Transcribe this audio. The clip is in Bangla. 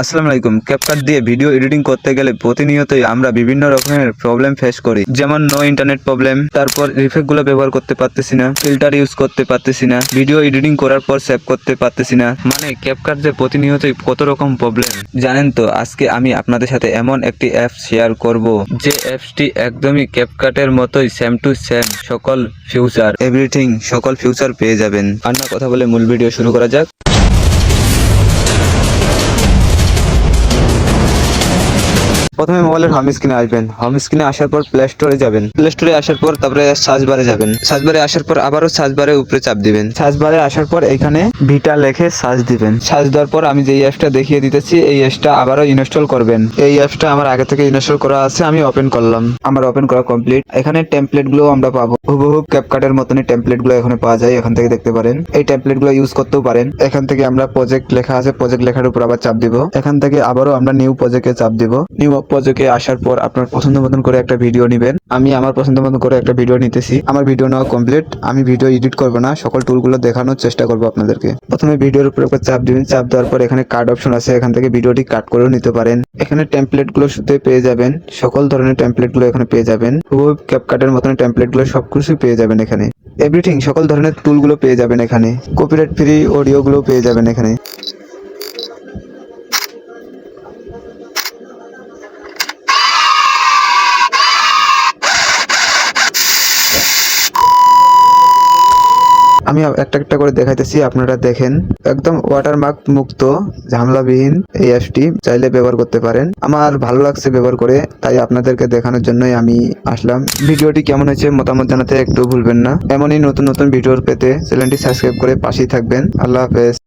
আসসালামু আলাইকুম। ক্যাপকাট দিয়ে ভিডিও এডিটিং করতে গেলে প্রতিনিয়তই আমরা বিভিন্ন রকমের প্রবলেম ফেস করি। যেমন নো ইন্টারনেট প্রবলেম তারপর ইফেক্টগুলো ব্যবহার করতে পারতেছি না ফিল্টার ইউজ করতে পারতেছি না ভিডিও এডিটিং করার পর সেভ করতে পারতেছি না। মানে ক্যাপকাট যে প্রতিনিয়তই কত রকম প্রবলেম জানেন তো, আজকে আমি আপনাদের সাথে এমন একটি অ্যাপ শেয়ার করব, যে অ্যাপসটি একদমই ক্যাপকাটের মতোই সেম টু সেম সকল ফিউচার এভরিথিং সকল ফিউচার পেয়ে যাবেন। আর না কথা বলে মূল ভিডিও শুরু করা যাক। প্রথমে মোবাইলের হোম স্ক্রিনে আসবেন। হোম স্ক্রিনে আসার পর প্লে স্টোরে যাবেন। প্লে স্টোরে আসার পর তারপরে সার্চ বারে যাবেন। সার্চ বারে আসার পর আবারও সার্চ বারে উপরে চাপ দিবেন। সার্চ বারে আসার পর এখানে ভিটা লেখে সার্চ দিবেন। সার্চ দেওয়ার পর আমি যে অ্যাপসটা দেখিয়ে দিতেছি, এই অ্যাপসটা আবারও ইনস্টল করবেন। এই অ্যাপসটা আমার আগে থেকে ইনস্টল করা আছে, আমি ওপেন করলাম। আমার ওপেন করা কমপ্লিট এখানে টেমপ্লেটগুলো আমরা পাবো। হুবহু ক্যাপকাটের মতনই টেমপ্লেটগুলো এখানে পাওয়া যায়, এখান থেকে দেখতে পারেন। এই টেমপ্লেটগুলো ইউজ করতেও পারেন। এখান থেকে আমরা প্রজেক্ট লেখা আছে প্রজেক্ট লেখার উপর আবার চাপ দিব। এখান থেকে আবারও আমরা নিউ প্রজেক্টে চাপ দিব। নিউ প্রজেক্টে আসার পর আপনার পছন্দ মতন করে একটা ভিডিও নেবেন। আমি আমার পছন্দ মতন করে একটা ভিডিও নিতেছি। আমার ভিডিও নেওয়া কমপ্লিট আমি ভিডিও এডিট করব না। সকল টুলগুলো দেখানোর চেষ্টা করব আপনাদেরকে। প্রথমে ভিডিওর উপর একটা চাপ দিবেন। চাপ দেওয়ার পর এখানে কার্ড অপশন আছে। এখান থেকে ভিডিওটি কাট করেও নিতে পারেন। এখানে টেমপ্লেটগুলো শুধু পেয়ে যাবেন। সকল ধরনের টেমপ্লেটগুলো এখানে পেয়ে যাবেন। হুবহু ক্যাপকাটের মতন টেমপ্লেটগুলো সবকিছু পেয়ে যাবেন এখানে। এভরিথিং সকল ধরনের টুলগুলো পেয়ে যাবেন এখানে। কপিরাইট ফ্রি অডিও গুলো পেয়ে যাবেন এখানে। আমি একটা একটা করে দেখাইতেছি, আপনারা দেখেন। একদম ওয়াটারমার্ক মুক্ত, ঝামলাবিহীন এই অ্যাপটি চাইলে ব্যবহার করতে পারেন। আমার ভালো লাগছে ব্যবহার করে, তাই আপনাদেরকে দেখানোর জন্যই আমি আসলাম। ভিডিওটি কেমন হয়েছে মতামত জানাতে একটু ভুলবেন না। এমনই নতুন নতুন ভিডিওর পেতে চ্যানেলটি সাবস্ক্রাইব করে পাশেই থাকবেন। আল্লাহ হাফেজ।